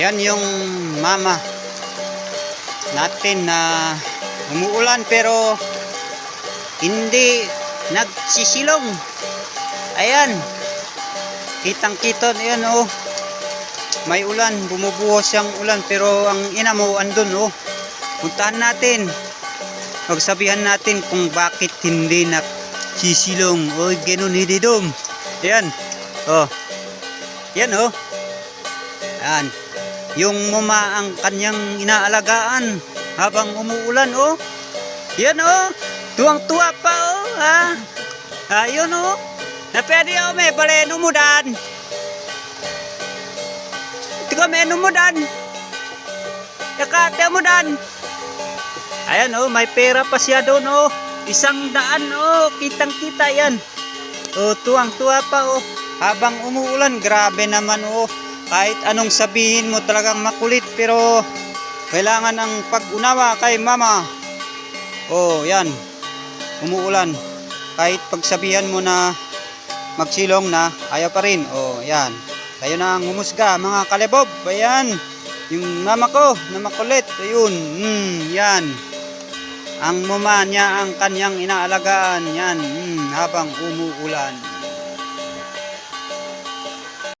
Yan yung mama natin na umuulan pero hindi nagsisilong. Ayan. Kitang kita yan oh. May ulan, bumubuhos siyang ulan pero ang ina mo andun oh. Puntahan natin. Pagsabihan natin kung bakit hindi nagsisilong. Oy, ganun hindi dom. Ayan. Oh. Yan oh. Yan. Yung mama ang kanyang inaalagaan habang umuulan oh. Yan oh. Tuwang-tuwa pa oh. Ha? Ayun oh. Na pwede oh may pala numudan. Tiga may numudan. Yakate mo dan. Ayan oh, may pera pa siya doon oh. Isang daan oh, kitang-kita yan. Oh, tuwang-tuwa pa oh. Habang umuulan, grabe naman oh. Kahit anong sabihin mo talagang makulit pero kailangan ang pag-unawa kay mama. Oh, yan. Umuulan. Kahit pagsabihan mo na magsilong na, ayaw pa rin. Oh, yan. Tayo na ang humusga, mga kalebob. Ayan. Yung mama ko na makulit. Ayun. Hmm, yan. Ang mama niya ang kanyang inaalagaan. Yan. Hmm, habang umuulan.